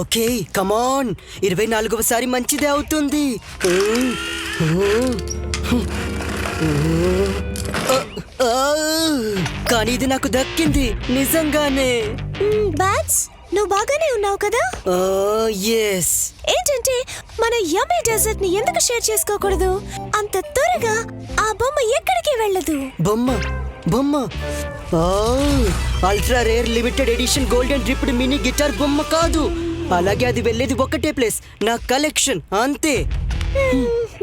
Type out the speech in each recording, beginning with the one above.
Okay come on ఇరవై నాలుగవసారి మంచిదే అవుతుంది. కానీ ఇది నాకు దక్కింది నిజంగానే. బ్యాట్స్ నువ్వు బాగానే ఉన్నావు కదా? ఎస్ ఏంటంటే మన యమ్మీ డెజర్ట్ని ఎందుకు షేర్ చేసుకోకూడదు? అంత త్వరగా ఆ బొమ్మ ఎక్కడికి వెళ్ళదు? బొమ్మ? బొమ్మ. Ultra rare limited edition golden dripped mini guitar బొమ్మ కాదు. అలాగే అది వెళ్ళేది ఒకటే ప్లేస్ నా కలెక్షన్ అంతే.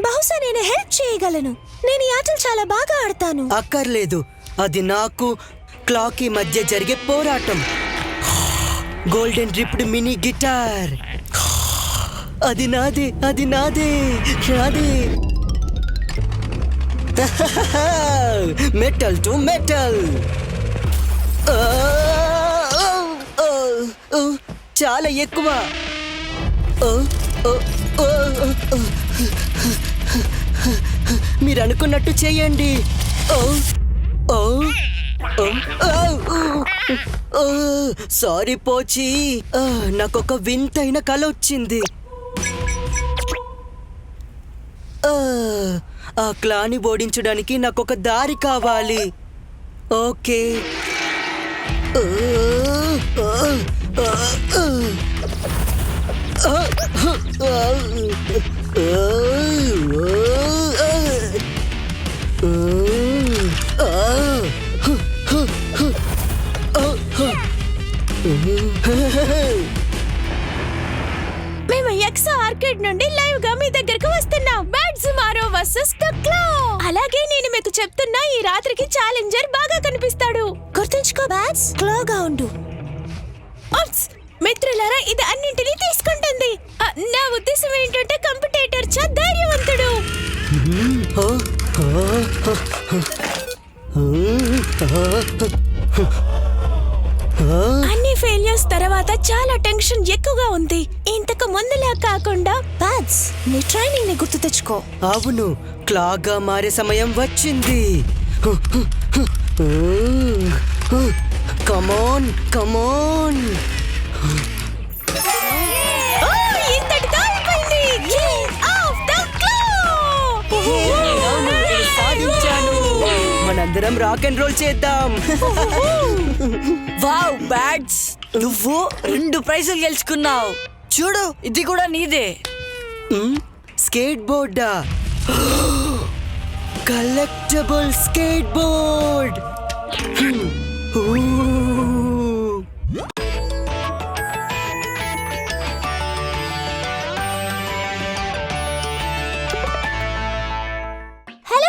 బహుశా నేను హెల్ప్ చేయగలను. నేను ఈ ఆటలు చాలా బాగా ఆడతాను. అక్కర్లేదు. అది నాకు క్లాక్ మధ్య జరిగే పోరాటం. గోల్డెన్ డ్రిప్డ్ మినీ గిటార్ అది నాదే అది నాదే నాదే. మెటల్ టు మెటల్ చాలా ఎక్కువ ఆ, మీరు అనుకున్నట్టు చేయండి ఓ ఓ, ఓ, ఓ, సారీ పోచి ఆ, నాకొక వింతైన కల వచ్చింది ఆ, క్లాని ఓడించడానికి నాకొక దారి కావాలి ఓకే మేము ఎక్స్ ఆర్కేడ్ నుండి లైవ్గా మీ దగ్గరకు వస్తున్నాం బ్యాట్స్ వర్సెస్ ద క్లో అలాగే నేను మీకు చెప్తున్నా ఈ రాత్రికి ఛాలెంజర్ బాగా కనిపిస్తాడు. గుర్తుంచుకో బ్యాట్స్ క్లోగా ఉండు. ఓప్స్! మిత్రులారా ఇది అన్నింటినీ తీసుకుంటుంది. నా ఉద్దేశం ఏంటంటే కంపిటేటర్ చా ధైర్యవంతుడు. అన్ని ఫెయిలియర్స్ తర్వాత చాలా టెన్షన్ ఎక్కువగా ఉంది. ఇంతకు ముందులా కాకుండా బ్యాట్స్ నీ ట్రైనింగ్ని గుర్తు తెచ్చుకో. అవును క్లాగా మారే సమయం వచ్చింది. కమోన్ కమోన్ మనందరం రాక్ అండ్ రోల్ చేద్దాం. వావ్ బ్యాట్స్ నువ్వు రెండు ప్రైజులు గెలుచుకున్నావు. చూడు ఇది కూడా నీదే. Skate போர்டா collectible skateboard